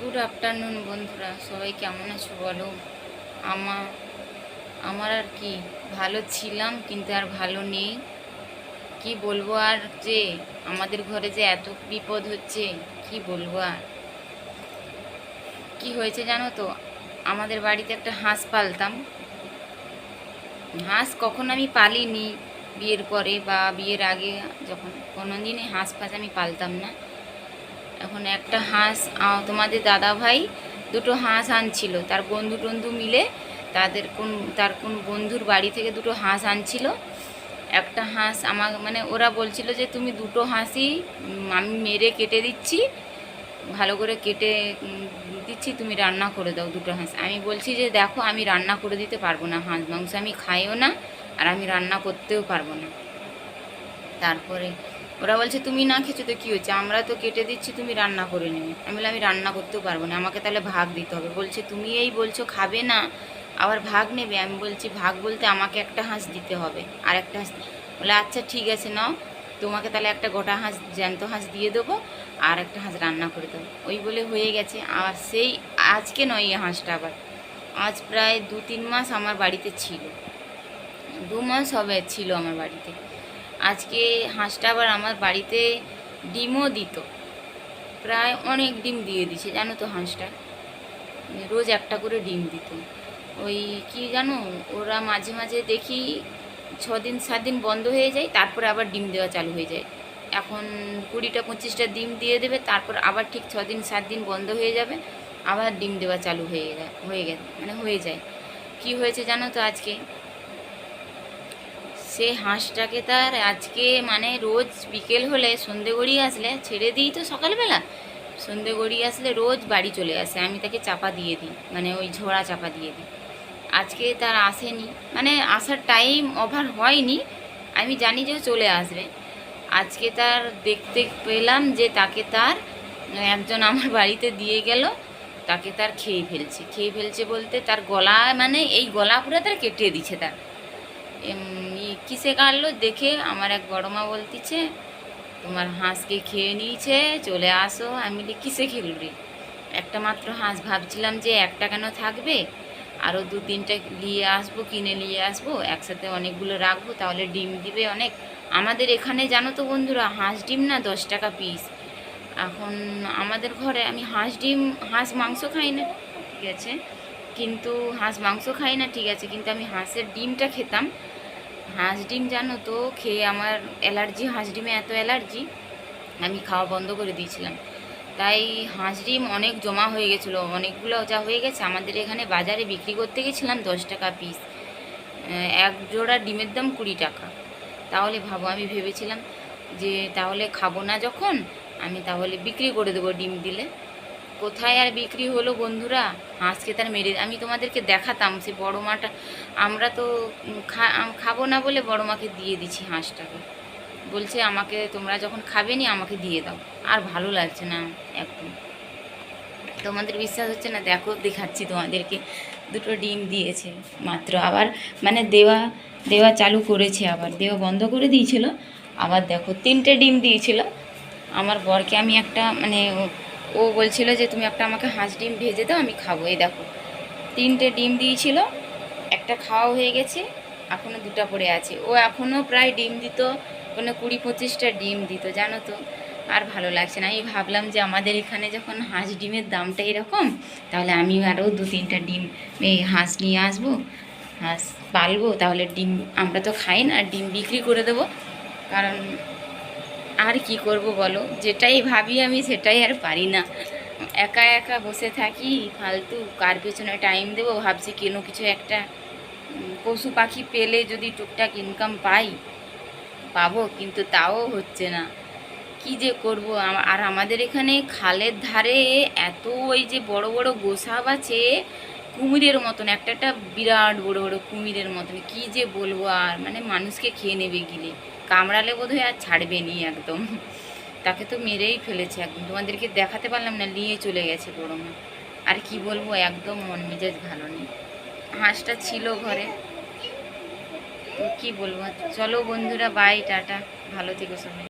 Good afternoon বন্ধুরা, সবাই কেমন আছো বলো? আমার আমার আর কি, ভালো ছিলাম কিন্তু আর ভালো নেই। কি বলব আর যে, আমাদের ঘরে যে এত বিপদ হচ্ছে, কি বলব আর? কি হয়েছে জানো তো? আমাদের বাড়িতে একটা হাঁস পালতাম। হাঁস কখন আমি পালিনি, বিয়ের পরে বা বিয়ের আগে, যখন কোনো দিনই হাঁস ফাঁস আমি পালতাম না। এখন একটা হাঁস তোমাদের দাদা ভাই দুটো হাঁস আনছিল। তার বন্ধু টন্ধু মিলে তাদের কোন, তার কোন বন্ধুর বাড়ি থেকে দুটো হাঁস আনছিল। একটা হাঁস আমার মানে ওরা বলছিল যে তুমি দুটো হাঁসই আমি মেরে কেটে দিচ্ছি, ভালো করে কেটে দিচ্ছি, তুমি রান্না করে দাও দুটো হাঁস। আমি বলছি যে দেখো, আমি রান্না করে দিতে পারব না, হাঁস মাংস আমি খাইও না আর আমি রান্না করতেও পারব না। তারপরে ওরা বলছে, তুমি না খেছো তো কী হচ্ছে আমরা তো কেটে দিচ্ছি, তুমি রান্না করে নেবে। আমি বললাম, আমি রান্না করতেও পারব না, আমাকে তাহলে ভাগ দিতে হবে। বলছে, তুমি এই বলছো, খাবে না, আবার ভাগ নেবে? আমি বলছি, ভাগ বলতে আমাকে একটা হাঁস দিতে হবে, আর একটা হাঁস বলে আচ্ছা ঠিক আছে, নাও, তোমাকে তাহলে একটা গোটা হাঁস, জ্যান্ত হাঁস দিয়ে দেবো, আর একটা হাঁস রান্না করে দেবো। ওই বলে হয়ে গেছে, আর সেই, আজকে নয় এই হাঁসটা আবার। আজ প্রায় দু তিন মাস আমার বাড়িতে ছিল। দু মাস হবে ছিল আমার বাড়িতে। আজকে হাঁসটা আবার আমার বাড়িতে ডিমও দিত। প্রায় অনেক ডিম দিয়ে দিছে, জানো তো হাঁসটা? রোজ একটা করে ডিম দিত। ওই কি জানো, ওরা মাঝে মাঝে দেখি ছ দিন সাত দিন বন্ধ হয়ে যায়, তারপরে আবার ডিম দেওয়া চালু হয়ে যায়। এখন কুড়িটা, পঁচিশটা ডিম দিয়ে দেবে, তারপর আবার ঠিক ছ দিন সাত দিন বন্ধ হয়ে যাবে, আবার ডিম দেওয়া চালু হয়ে যায়, হয়ে গেছে মানে হয়ে যায়। কি হয়েছে জানো তো আজকে? সে হাঁসটাকে তার আজকে মানে রোজ বিকেল হলে সন্ধে গড়িয়ে আসলে ছেড়ে দিই তো সকালবেলা। সন্ধে গড়িয়ে আসলে রোজ বাড়ি চলে আসে, আমি তাকে চাপা দিয়ে দিই মানে ওই ঝোড়া চাপা দিয়ে দিই। আজকে তার আসেনি মানে আসার টাইম ওভার হয়নি, আমি জানি যে চলে আসবে। আজকে তার দেখতে পেলাম যে তাকে তার, একজন আমার বাড়িতে দিয়ে গেল, তাকে তার খেয়ে ফেলছে। খেয়ে ফেলছে বলতে তার গলা মানে এই গলা পুরো তার কেটে দিছে তার। কিসে কাটলো? দেখে আমার এক বড় মা বলতিছে, তোমার হাঁসকে খেয়ে নিয়েছে, চলে আসো। আমি বলি, কিসে খেলো রে? একটা মাত্র হাঁস ভাবছিলাম যে একটা কেন থাকবে? আরও দু তিনটা নিয়ে আসব, কিনে নিয়ে আসব, একসাথে অনেকগুলো রাখব, তাহলে ডিম দিবে অনেক। আমাদের এখানে জানো তো বন্ধুরা, হাঁস ডিম না দশ টাকা পিস এখন আমাদের ঘরে আমি হাঁস ডিম, হাঁস মাংস খাই না, ঠিক আছে? কিন্তু হাঁস মাংস খাই না, ঠিক আছে? কিন্তু আমি হাঁসের ডিমটা খেতাম। হাঁস ডিম জানো তো, খেয়ে আমার অ্যালার্জি, হাঁস ডিমে এত অ্যালার্জি, আমি খাওয়া বন্ধ করে দিয়েছিলাম। তাই হাঁস ডিম অনেক জমা হয়ে গেছিল, অনেকগুলো যা হয়ে গেছে, আমাদের এখানে বাজারে বিক্রি করতে গেছিলাম দশ টাকা পিস এক জোড়া ডিমের দাম কুড়ি টাকা। তাহলে ভাবো, আমি ভেবেছিলাম যে তাহলে খাব না যখন, আমি তাহলে বিক্রি করে দেবো ডিম দিলে। কোথায় আর বিক্রি হলো বন্ধুরা? হাঁসকে তার মেরে আমি তোমাদেরকে দেখাতাম, সে বড় মাটা আমরা তো খাব না বলে বড় মাকে দিয়ে দিছি হাঁসটাকে। বলছে, আমাকে তোমরা যখন খাবে নি আমাকে দিয়ে দাও। আর ভালো লাগছে না একদম। তোমাদের বিশ্বাস হচ্ছে না? দেখো, দেখাচ্ছি তোমাদেরকে। দুটো ডিম দিয়েছে, মাত্র আবার মানে দেওয়া দেওয়া চালু করেছে আবার। দেওয়া বন্ধ করে দিয়েছিল। আবার দেখো, তিনটে ডিম দিয়েছিল। আমার বরকে আমি একটা মানে ও- বলছিল যে, তুমি একটা আমাকে হাঁস ডিম ভেজে দাও, আমি খাব। এই দেখো, তিনটে ডিম দিয়েছিল, একটা খাওয়া হয়ে গেছে এখনও দুটো পড়ে আছে। ও এখনও প্রায় ডিম দিত, কোনো কুড়ি পঁচিশটা ডিম দিত, জানো তো। আর ভালো লাগছে না। আমি ভাবলাম যে, আমাদের এখানে যখন হাঁস ডিমের দামটা এরকম, তাহলে আমি আরও দু তিনটা ডিম, এই হাঁস নিয়ে আসব, হাঁস পালবো, তাহলে ডিম আমরা তো খাই না, ডিম বিক্রি করে দেবো। কারণ আর কি করব বলো? যেটাই ভাবি আমি সেটাই আর পারি না। একা একা বসে থাকি, ফালতু, কার পেছনে টাইম দেবো? ভাবছি কেন কিছু একটা পশু পাখি পেলে যদি টুকটাক ইনকাম পাই, পাবো, কিন্তু তাও হচ্ছে না। কি যে করব? আর আমাদের এখানে খালের ধারে এত ওই যে বড় বড় গোসাব আছে কুমিরের মতন, একটা একটা বিরাট বড় বড় কুমিরের মতন। কি যে বলব আর মানে মানুষকে খেয়ে নেবে গিলে। কামড়ালে বোধহয় আর ছাড়বে নি একদম। তাকে তো মেরেই ফেলেছে একদম। তোমাদেরকে দেখাতে পারলাম না, নিয়ে চলে গেছে বড় মা আর কি বলব, একদম মন মেজাজ ভালো নেই। হাঁসটা ছিল ঘরে। তো কি বলব, চলো বন্ধুরা বাই টাটা। ভালো থেকো সবাই।